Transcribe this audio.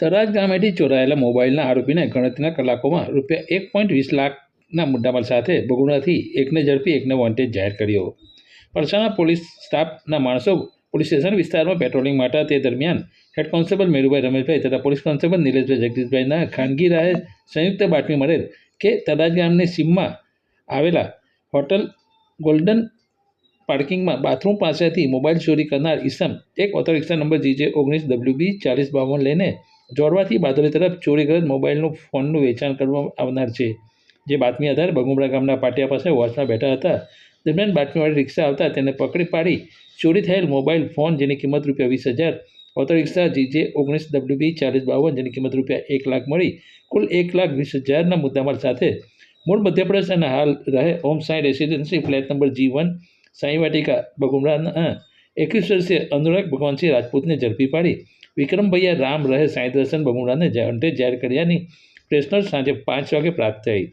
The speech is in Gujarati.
થરાદ ગામેથી ચોરાયેલા મોબાઈલના આરોપીને ગણતરીના કલાકોમાં રૂપિયા એક પોઈન્ટ વીસ લાખના મુદ્દામાલ સાથે બગુડાથી એકને ઝડપી, એકને વોન્ટેજ જાહેર કર્યો. પરસાણા પોલીસ સ્ટાફના માણસો પોલીસ સ્ટેશન વિસ્તારમાં પેટ્રોલિંગ માટે તે દરમિયાન હેડ કોન્સ્ટેબલ મેરુભાઈ રમેશભાઈ તથા પોલીસ કોન્સ્ટેબલ નિલેશભાઈ જગદીશભાઈના ખાનગી રાહે સંયુક્ત બાતમી મળેલ કે તરાજ ગામની સીમમાં આવેલા હોટલ ગોલ્ડન પાર્કિંગમાં બાથરૂમ પાસેથી મોબાઈલ ચોરી કરનાર ઈસમ, એક ઓટો રિક્ષા નંબર જીજે ઓગણીસ ડબલ્યુ બી ચાલીસ બાવન લઈને જોડવાથી બાદોલી તરફ ચોરી કરેલ મોબાઈલનું ફોનનું વેચાણ કરવામાં આવનાર છે. જે બાતમી આધારે બગુમડા ગામના પાટિયા પાસે વોચમાં બેઠા હતા. દરમિયાન બાતમીવાળી રિક્ષા આવતા તેને પકડી પાડી ચોરી થયેલ મોબાઈલ ફોન, જેની કિંમત રૂપિયા વીસ હજાર, ઓટો રિક્ષા, જીજે ઓગણીસ ડબલ્યુબી ચાલીસ, બાવન, જેની કિંમત રૂપિયા એક લાખ મળી. કુલ એક લાખ વીસ હજારના મુદ્દામાલ સાથે મૂળ મધ્યપ્રદેશ અને હાલ રહે Om Sai residency flat number G one Sai Vatika બગુમડાના એકવીસ વર્ષીય અનુરાગ ભગવાનસિંહ રાજપૂતને ઝડપી પાડી. વિક્રમભૈયા રામ રહે સાંઈ દર્શન બમુડાને અંતે જાહેર કર્યાની પ્રેસનોટ સાંજે પાંચ વાગે પ્રાપ્ત થઈ.